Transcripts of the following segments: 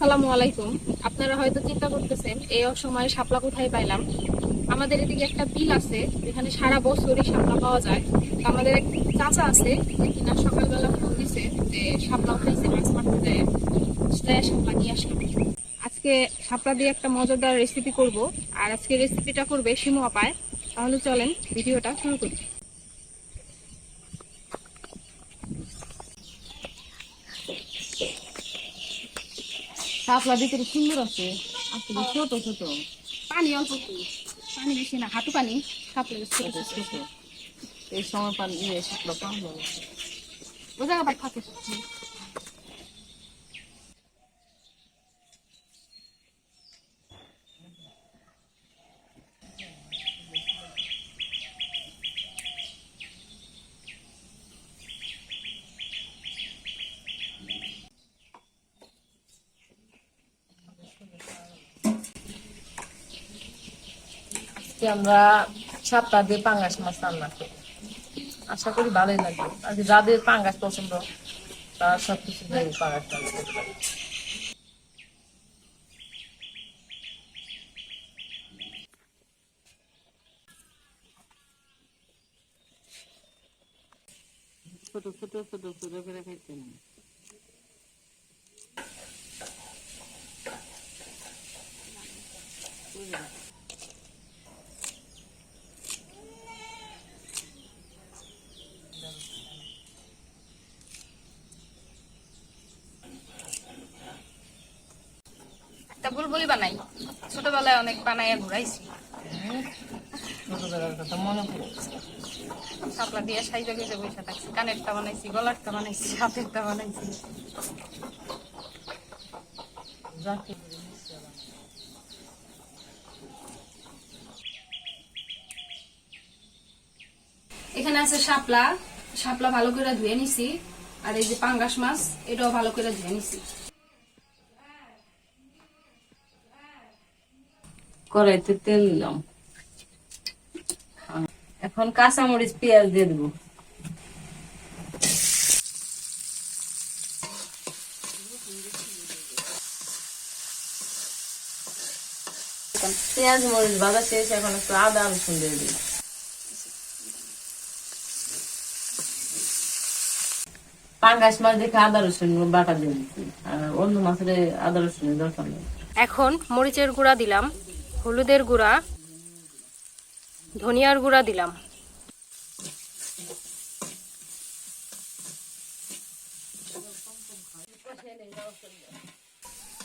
আসসালামু আলাইকুম। আপনারা হয়তো চিন্তা করতেছেন, এই অসময়ে শাপলা কোথায় পাইলাম? আমাদের এদিকে একটা বিল আছে, যেখানে সারা বছরই শাপলা পাওয়া যায়। আমাদের এক চাচা আছে কিনা সকালবেলা ফোন দিছে যে শাপলা উঠাইছে, মাছ মারতে যায়। সেটাই শাপলা নিয়ে আসলাম। আজকে শাপলা দিয়ে একটা মজাদার রেসিপি করব। আর আজকে রেসিপিটা করবে শিমু আপায় তাহলে চলেন, ভিডিওটা শুরু করি। শাপলা ভিতরে সুন্দর আছে। আসলে ছোট ছোট। পানি অল্প। পানি বেশি না হাঁটু পানি। শাপলা ছোট ছোট। এই সময় পানি ইয়ে শাপলা পান। ও জায়গা থাকে। আজকে আমরা শাপলা দিয়ে পাঙ্গাস মাছ রান্না করি। আশা করি ভালোই লাগবে। আর কি যাদের পাঙ্গাস পছন্দ, তারা সব কিছু দিয়ে পাঙ্গাস রান্না করতে পারে। ছোট ছোট ছোট ছোট করে খাইতে নেই বানাই। ছোটবেলায় অনেক ঘুরাইছি। দিয়ে সাইজা বসে থাকছি। কানেরটা বানাইছি, গলারটা বানাইছি, হাতেরটা বানাইছি। এখানে আছে শাপলা। শাপলা ভালো করে ধুয়ে নিছি। আর এই যে পাঙ্গাস মাছ, এটাও ভালো করে ধুয়ে নিছি। কড়াইতে তেল দিলাম। এখন কাঁচামরিচ, পেঁয়াজ দিয়ে দেবো। পেঁয়াজ, মরিচ ভাজা শেষ, এখন একটু আদা, রসুন দিয়ে দিই পাঙ্গাস মাছ দেখে আদা, রসুন বাটা দিয়ে দিচ্ছি। আর অন্য মাছের আদা, রসুনের দরকার নেই। এখন মরিচের গুঁড়া দিলাম। হলুদের গুঁড়া, ধনিয়ার গুঁড়া দিলাম।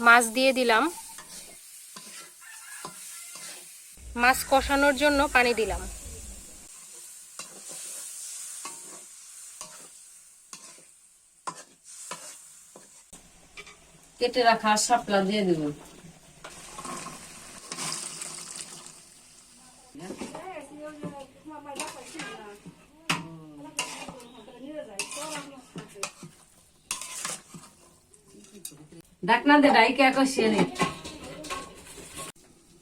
মাছ দিয়ে দিলাম। মাছ কষানোর জন্য পানি দিলাম। কেটে রাখা শাপলা দিয়ে দেবো ডাকনা দে ডাইকে একো সেরে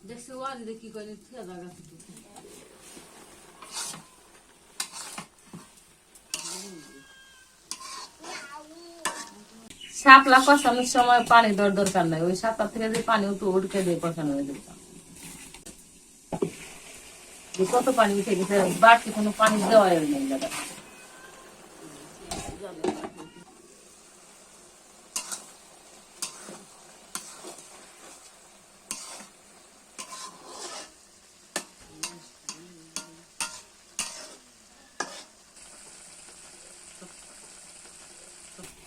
দেখছি ওয়াজ দেখি করে থিয়া জায়গা থেকে শাপলা কষানোর সময় পানি দেওয়ার দরকার নাই ওই শাপলা থেকে যে পানি একটু উঠকে দিয়ে কষানো হয়ে যেত কত পানি উঠে গেছে, বাড়তি কোনো পানি দেওয়াই নেই দাদা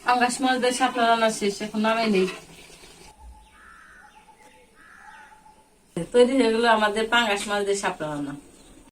পাঙ্গাস মাছ দিয়ে শাপলা রান্না শেষ, এখন নামে নেই। তৈরি হয়ে গেলো আমাদের পাঙ্গাস মাছ দিয়ে শাপলা রান্না।